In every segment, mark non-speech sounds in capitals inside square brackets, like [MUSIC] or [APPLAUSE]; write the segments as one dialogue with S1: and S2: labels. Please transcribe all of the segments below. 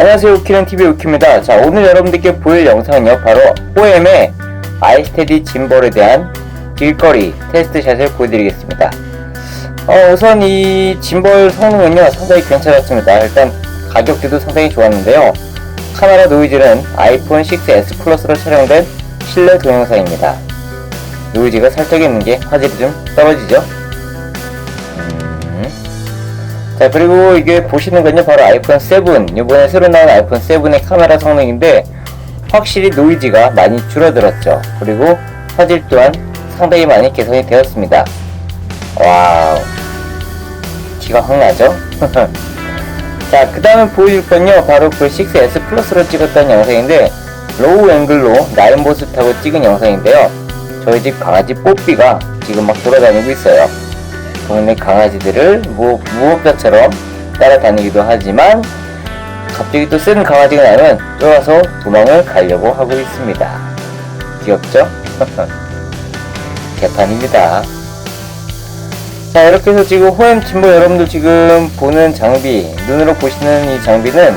S1: 안녕하세요. 우키는TV 우키입니다. 자 오늘 여러분들께 보일 영상은요 바로 호엠의 아이스테디 짐벌에 대한 길거리 테스트샷을 보여드리겠습니다. 어, 우선 이 짐벌 성능은요 상당히 괜찮았습니다. 일단 가격대도 상당히 좋았는데요. 카메라 노이즈는 아이폰 6s 플러스로 촬영된 실내 동영상입니다. 노이즈가 살짝 있는 게 화질이 좀 떨어지죠 자 그리고 이게 보시는 건요 바로 아이폰 7 이번에 새로 나온 아이폰 7의 카메라 성능인데 확실히 노이즈가 많이 줄어들었죠. 그리고 화질 또한 상당히 많이 개선이 되었습니다. 와우. 티가 확 나죠? [LAUGHS] 자 그 다음에 보여줄 건요 바로 그 6S 플러스로 찍었던 영상인데 로우 앵글로 나인보스 타고 찍은 영상인데요. 저희 집 강아지 뽀삐가 지금 막 돌아다니고 있어요 동네 강아지들을 무, 무법자처럼 따라다니기도 하지만 갑자기 또 쓰는 강아지가 나면 쫄아서 도망을 가려고 하고 있습니다. 귀엽죠? [LAUGHS] 개판입니다. 자 이렇게 해서 지금 호엠 침보 여러분들 지금 보는 장비 눈으로 보시는 이 장비는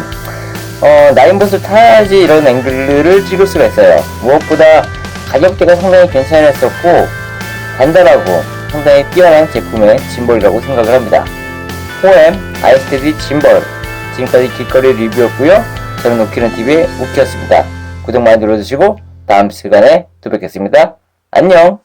S1: 어, 나인보스 타야지 이런 앵글을 찍을 수가 있어요. 무엇보다 가격대가 상당히 괜찮았었고 간단하고 상당히 뛰어난 제품의 짐벌이라고 생각을 합니다. 호엠 아이스테디 짐벌 지금까지 길거리 리뷰였고요. 저는 우키는TV의 우키였습니다. 구독 많이 눌러주시고 다음 시간에 또 뵙겠습니다. 안녕